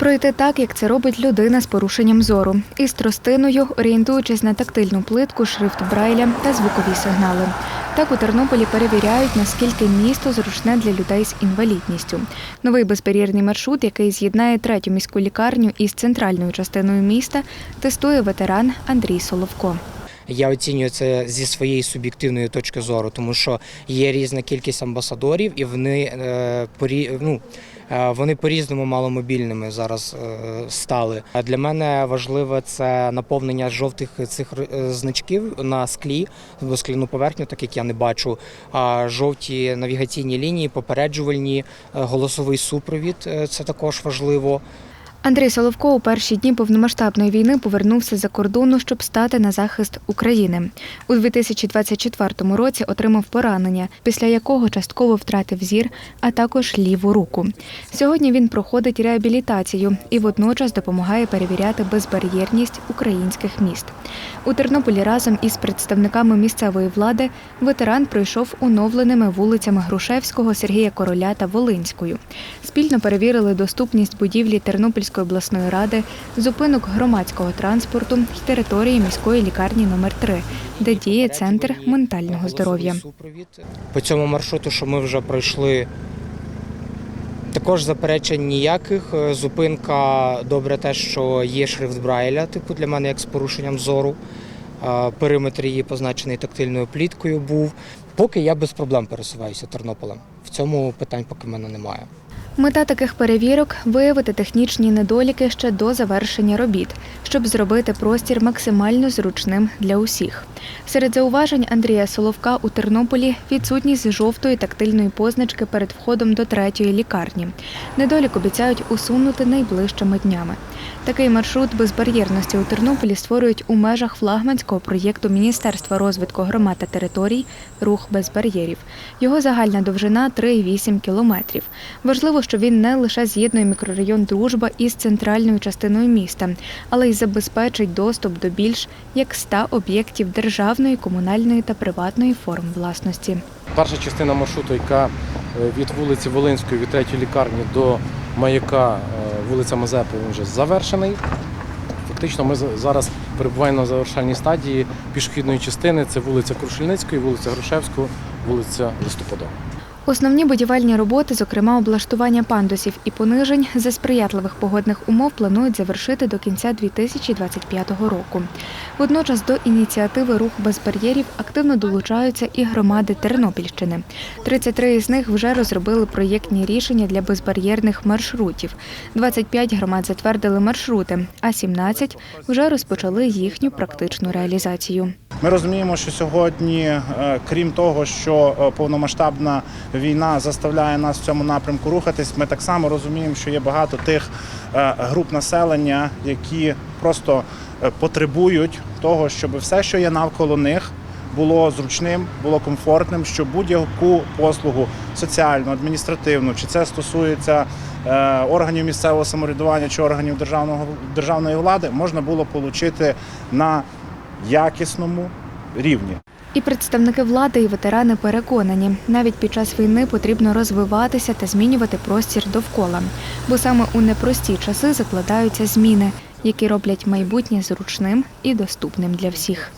Пройти так, як це робить людина з порушенням зору, із тростиною, орієнтуючись на тактильну плитку, шрифт Брайля та звукові сигнали. Так у Тернополі перевіряють, наскільки місто зручне для людей з інвалідністю. Новий безбар'єрний маршрут, який з'єднає третю міську лікарню із центральною частиною міста, тестує ветеран Андрій Соловко. Я оцінюю це зі своєї суб'єктивної точки зору, тому що є різна кількість амбасадорів, і вони е, ну, е, вони по-різному маломобільними зараз е, стали. Для мене важливе це наповнення жовтих цих значків на склі, або скляну поверхню, так як я не бачу. А жовті навігаційні лінії, попереджувальні, голосовий супровід це також важливо. Андрій Соловко у перші дні повномасштабної війни повернувся за кордону, щоб стати на захист України. У 2024 році отримав поранення, після якого частково втратив зір, а також ліву руку. Сьогодні він проходить реабілітацію і водночас допомагає перевіряти безбар'єрність українських міст. У Тернополі разом із представниками місцевої влади ветеран пройшов оновленими вулицями Грушевського, Сергія Короля та Волинською. Спільно перевірили доступність будівлі Тернопільської обласної ради, зупинок громадського транспорту й території міської лікарні номер 3 де діє центр ментального здоров'я. По цьому маршруту, що ми вже пройшли, також заперечень ніяких. Е, Зупинка добре те, що є шрифт Брайля, типу для мене як з порушенням зору. Е, Периметр її позначений тактильною пліткою був. Поки я без проблем пересуваюся Тернополем. В цьому питань поки в мене немає. Мета таких перевірок виявити технічні недоліки ще до завершення робіт, щоб зробити простір максимально зручним для усіх. Серед зауважень Андрія Соловка у Тернополі відсутність жовтої тактильної позначки перед входом до третьої лікарні. Недолік обіцяють усунути найближчими днями. Такий маршрут безбар'єрності у Тернополі створюють у межах флагманського проєкту Міністерства розвитку громад та територій Рух без бар'єрів. Його загальна довжина 3,8 кілометрів. Важливо, що він не лише з'єднує мікрорайон Дружба із центральною частиною міста, але й забезпечить доступ до більш як 100 об'єктів державної, комунальної та приватної форм власності. Перша частина маршруту, яка е, від вулиці Волинської, від третьої лікарні до маяка е, вулиця Мазепи, вже завершений. Фактично ми зараз перебуваємо на завершальній стадії пішохідної частини. Це вулиця Крушельницької, вулиця Грушевського, вулиця Листопадова. Основні будівельні роботи, зокрема облаштування пандусів і понижень за сприятливих погодних умов, планують завершити до кінця 2025 року. Водночас до ініціативи Рух без бар'єрів активно долучаються і громади Тернопільщини. 33 з них вже розробили проєктні рішення для безбар'єрних маршрутів. 25 громад затвердили маршрути, а 17 вже розпочали їхню практичну реалізацію. Ми розуміємо, що сьогодні, е, крім того, що е, повномасштабна війна заставляє нас в цьому напрямку рухатись, ми так само розуміємо, що є багато тих е, груп населення, які просто потребують того, щоб все, що є навколо них, було зручним, було комфортним, щоб будь-яку послугу соціальну, адміністративну, чи це стосується органів місцевого самоврядування чи органів державного державної влади, можна було отримати на якісному рівні. І представники влади і ветерани переконані, навіть під час війни потрібно розвиватися та змінювати простір довкола, бо саме у непрості часи закладаються зміни, які роблять майбутнє зручним і доступним для всіх.